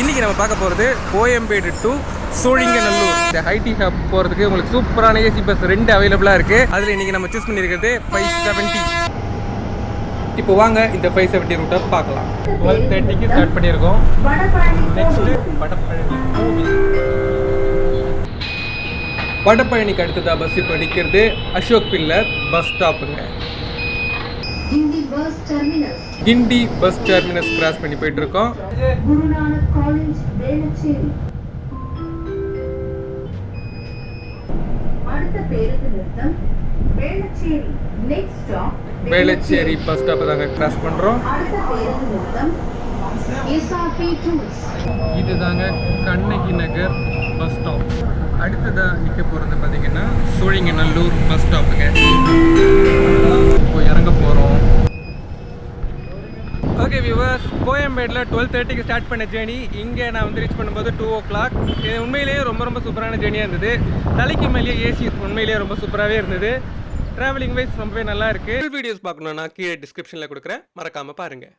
இன்னைக்கு நம்ம பார்க்க போகிறது கோயம்பேடு டு சோழிங்கநல்லூர். இந்த ஹைடி ஹப் போகிறதுக்கு உங்களுக்கு சூப்பரான ஏசி பஸ் ரெண்டு அவைலபிளாக இருக்குது அதில் இன்னைக்கு நம்ம சூஸ் பண்ணியிருக்கிறது ஃபைவ் செவன்ட்டி இப்போ வாங்க இந்த ஃபைவ் செவன்ட்டி ரூட்டை பார்க்கலாம். டுவெல் தேர்ட்டிக்கு ஸ்டார்ட் பண்ணியிருக்கோம் நெக்ஸ்ட்டு வடபழனி கோவில். வடபழனிக்கு அடுத்ததாக பஸ் இப்போ நிற்கிறது அசோக் பில்லர் பஸ் ஸ்டாப்புங்க கிண்டி பஸ் டெர்மினஸ் கிராஸ் பண்ணி போயிட்டு இருக்கோம் வேளச்சேரி. பஸ் ஸ்டாப் தாங்க கிராஸ் பண்றோம். அடுத்த இது தாங்க கண்ணகி நகர் பஸ் ஸ்டாப் அடுத்ததாக நிற்க போகிறது பார்த்தீங்கன்னா சோழிங்கநல்லூர் பஸ் ஸ்டாப்புங்க ஓகே வியூவர்ஸ் கோயம்பேட்டில் டுவெல் தேர்ட்டிக்கு ஸ்டார்ட் பண்ண ஜேர்னி இங்கே நான் வந்து ரீச் பண்ணும்போது டூ ஓ கிளாக் இது உண்மையிலேயே ரொம்ப ரொம்ப சூப்பரான ஜேர்னியாக இருந்தது. தலைக்கு மேலேயே ஏசி உண்மையிலேயே ரொம்ப சூப்பராகவே இருந்தது. ட்ராவலிங் வைஸ் ரொம்பவே நல்லா இருக்குது வீடியோஸ் பார்க்கணுன்னா கீழே டிஸ்கிரிப்ஷனில் கொடுக்குறேன். மறக்காமல் பாருங்கள்